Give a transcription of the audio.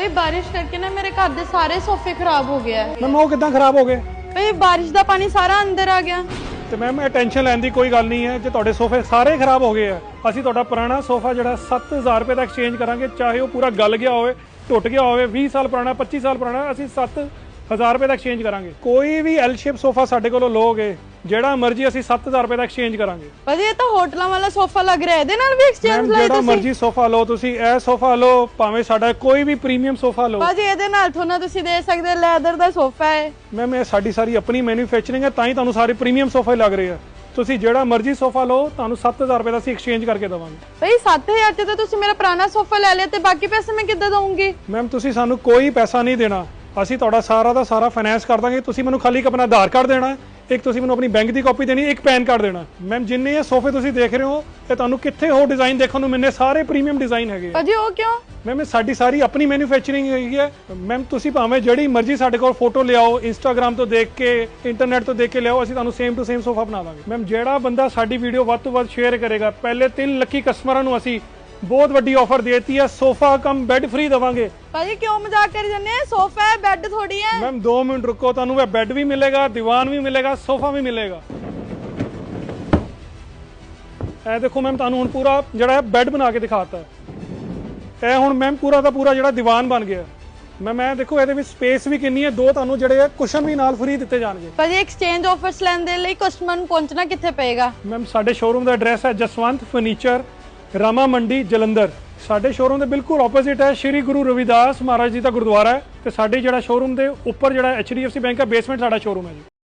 ਭਈ ਬਾਰਿਸ਼ ਕਰਕੇ ਨਾ ਮੇਰੇ ਘਰ ਦੇ ਸਾਰੇ ਸੋਫੇ ਖਰਾਬ ਹੋ ਗਿਆ ਹੈ ਮੈਮ ਉਹ ਕਿਦਾਂ ਖਰਾਬ ਹੋ ਗਏ? ਭਈ ਬਾਰਿਸ਼ ਦਾ ਪਾਣੀ ਸਾਰਾ ਅੰਦਰ ਆ ਗਿਆ। ਤੇ ਮੈਮ ਇਹ ਟੈਨਸ਼ਨ ਲੈਣ ਦੀ ਕੋਈ ਗੱਲ ਨਹੀਂ ਹੈ। ਜੇ ਤੁਹਾਡੇ ਸੋਫੇ ਸਾਰੇ ਖਰਾਬ ਹੋ ਗਏ ਆ ਅਸੀਂ ਤੁਹਾਡਾ ਪੁਰਾਣਾ ਸੋਫਾ ਜਿਹੜਾ 7000 ਰੁਪਏ ਦਾ ਐਕਸਚੇਂਜ ਕਰਾਂਗੇ ਚਾਹੇ ਉਹ ਪੂਰਾ ਗਲ ਗਿਆ ਹੋਵੇ ਟੁੱਟ ਗਿਆ ਹੋਵੇ 20 ਸਾਲ ਪੁਰਾਣਾ 25 ਸਾਲ ਪੁਰਾਣਾ ਅਸੀਂ 7000 ਰੁਪਏ ਦਾ ਐਕਸਚੇਂਜ ਕਰਾਂਗੇ। ਕੋਈ ਵੀ ਐਲ ਸ਼ੇਪ ਸੋਫਾ ਸਾਡੇ ਕੋਲੋਂ ਲੋਗੇ ਜਿਹੜਾ ਮਰਜ਼ੀ ਅਸੀਂ 7000 ਰੁਪਏ ਦਾ ਐਕਸਚੇਂਜ ਕਰਾਂਗੇ। ਭਾਜੀ ਇਹ ਤਾਂ ਹੋਟਲਾਂ ਵਾਲਾ ਸੋਫਾ ਲੱਗ ਰਿਹਾ ਇਹਦੇ ਨਾਲ ਵੀ ਐਕਸਚੇਂਜ ਲਈ ਜਿਹੜਾ ਤੁਸੀਂ? ਮਰਜ਼ੀ ਸੋਫਾ ਲਓ ਤੁਸੀਂ ਇਹ ਸੋਫਾ ਲਓ ਭਾਵੇਂ ਸਾਡਾ ਕੋਈ ਵੀ ਪ੍ਰੀਮੀਅਮ ਸੋਫਾ ਲਓ। ਭਾਜੀ ਇਹਦੇ ਨਾਲ ਥੋੜਾ ਤੁਸੀਂ ਦੇ ਸਕਦੇ ਲੈਦਰ ਦਾ ਸੋਫਾ ਹੈ। ਮੈਮ ਇਹ ਸਾਡੀ ਸਾਰੀ ਆਪਣੀ ਮੈਨੂਫੈਕਚਰਿੰਗ ਹੈ ਤਾਂ ਹੀ ਤੁਹਾਨੂੰ ਸਾਰੇ ਪ੍ਰੀਮੀਅਮ ਸੋਫੇ ਲੱਗ ਰਹੇ ਆ। ਤੁਸੀਂ ਜਿਹੜਾ ਮਰਜ਼ੀ ਸੋਫਾ ਲਓ ਤੁਹਾਨੂੰ 7000 ਰੁਪਏ ਦਾ ਅਸੀਂ ਐਕਸਚੇਂਜ ਕਰਕੇ ਦੇਵਾਂਗੇ। ਭਈ 7000 ਤੇ ਤਾਂ ਤੁਸੀਂ ਮੇਰਾ ਪੁਰਾਣਾ ਸੋਫਾ ਲੈ ਲਿਆ ਤੇ ਬਾਕੀ ਪੈਸੇ ਮੈਂ ਕਿੱਦਾਂ ਦਵਾਂਗੀ ਮੈਮ ਤੁਸੀਂ ਸਾਨੂੰ ਕੋਈ ਪੈਸਾ ਨਹੀਂ ਦੇਣਾ। ਅਸੀਂ ਤੁਹਾਡਾ ਸਾਰਾ ਦਾ ਸਾਰਾ ਫਾਈਨੈਂਸ ਕਰ ਦਾਂਗੇ। ਤੁਸੀਂ ਮੈਨੂੰ ਖਾਲੀ ਇੱਕ ਆਪਣਾ ਆਧਾਰ ਕਾਰਡ ਦੇਣਾ ਇੱਕ ਤੁਸੀਂ ਮੈਨੂੰ ਆਪਣੀ ਬੈਂਕ ਦੀ ਕਾਪੀ ਦੇਣੀ ਇੱਕ ਪੈਨ ਕਾਰਡ ਦੇਣਾ ਮੈਮ ਜਿੰਨੇ ਇਹ ਸੋਫੇ ਤੁਸੀਂ ਦੇਖ ਰਹੇ ਹੋ ਇਹ ਤੁਹਾਨੂੰ ਕਿੱਥੇ ਹੋਰ ਡਿਜ਼ਾਈਨ ਦੇਖਣ ਨੂੰ ਮਿਲਨੇ ਸਾਰੇ ਪ੍ਰੀਮੀਅਮ ਡਿਜ਼ਾਈਨ ਹੈਗੇ। ਭਾਜੀ ਉਹ ਕਿਉਂ? ਮੈਮ ਇਹ ਸਾਡੀ ਸਾਰੀ ਆਪਣੀ ਮੈਨੂਫੈਕਚਰਿੰਗ ਹੈਗੀ ਹੈ। ਮੈਮ ਤੁਸੀਂ ਭਾਵੇਂ ਜਿਹੜੀ ਮਰਜ਼ੀ ਸਾਡੇ ਕੋਲ ਫੋਟੋ ਲਿਆਓ ਇੰਸਟਾਗ੍ਰam ਤੋਂ ਦੇਖ ਕੇ ਇੰਟਰਨੈਟ ਤੋਂ ਦੇਖ ਕੇ ਲਿਆਓ ਅਸੀਂ ਤੁਹਾਨੂੰ ਸੇਮ ਟੂ ਸੇਮ ਸੋਫਾ ਬਣਾ ਦਾਂਗੇ। ਮੈਮ ਜਿਹੜਾ ਬੰਦਾ ਸਾਡੀ ਵੀਡੀਓ ਵੱਧ ਤੋਂ ਵੱਧ ਸ਼ੇਅਰ ਕਰੇਗਾ ਪਹਿਲੇ ਤਿੰਨ ਲੱਕੀ ਕਸਟਮਰਾਂ ਨੂੰ ਅਸੀਂ ਬਹੁਤ ਵੱਡੀ ਆਫਰ ਦੇਤੀ ਹੈ। ਸੋਫਾ ਕਮ ਬੈੱਡ ਫ੍ਰੀ ਦੇਵਾਂਗੇ। ਭਾਜੀ ਕਿਉਂ ਮਜ਼ਾਕ ਕਰੀ ਜਾਂਦੇ ਆ ਸੋਫਾ ਹੈ ਬੈੱਡ ਥੋੜੀ ਹੈ। ਮੈਮ 2 ਮਿੰਟ ਰੁਕੋ ਤੁਹਾਨੂੰ ਇਹ ਬੈੱਡ ਵੀ ਮਿਲੇਗਾ ਦੀਵਾਨ ਵੀ ਮਿਲੇਗਾ ਸੋਫਾ ਵੀ ਮਿਲੇਗਾ। ਇਹ ਦੇਖੋ ਮੈਮ ਤੁਹਾਨੂੰ ਹੁਣ ਪੂਰਾ ਜਿਹੜਾ ਹੈ ਬੈੱਡ ਬਣਾ ਕੇ ਦਿਖਾਤਾ ਇਹ ਹੁਣ ਮੈਮ ਪੂਰਾ ਦਾ ਪੂਰਾ ਜਿਹੜਾ ਦੀਵਾਨ ਬਣ ਗਿਆ ਮੈਮ ਇਹ ਦੇਖੋ ਇਹਦੇ ਵਿੱਚ ਸਪੇਸ ਵੀ ਕਿੰਨੀ ਹੈ ਦੋ ਤੁਹਾਨੂੰ ਜਿਹੜੇ ਕੁਸ਼ਨ ਵੀ ਨਾਲ ਫ੍ਰੀ ਦਿੱਤੇ ਜਾਣਗੇ। ਭਾਜੀ ਐਕਸਚੇਂਜ ਆਫਰਸ ਲੈਣ ਦੇ ਲਈ ਕਸਟਮਰ ਨੂੰ ਪਹੁੰਚਣਾ ਕਿੱਥੇ ਪਏਗਾ? ਮੈਮ ਸਾਡੇ ਸ਼ੋਰੂਮ ਦਾ ਐਡਰੈਸ ਹੈ ਜਸਵੰਤ ਫਰਨੀਚਰ ਰਾਮਾ ਮੰਡੀ, ਜਲੰਧਰ। ਸਾਡੇ ਸ਼ੋਰੂਮ ਦੇ ਬਿਲਕੁਲ ਆਪੋਜ਼ਿਟ ਹੈ। ਸ਼੍ਰੀ ਗੁਰੂ ਰਵਿਦਾਸ ਮਹਾਰਾਜ ਜੀ ਦਾ ਗੁਰਦੁਆਰਾ ਹੈ ਤੇ ਸਾਡੇ ਜਿਹੜਾ ਸ਼ੋਰੂਮ ਦੇ ਉੱਪਰ ਜਿਹੜਾ HDFC ਬੈਂਕ ਹੈ ਬੇਸਮੈਂਟ ਸਾਡਾ ਸ਼ੋਰੂਮ ਹੈ ਜੀ।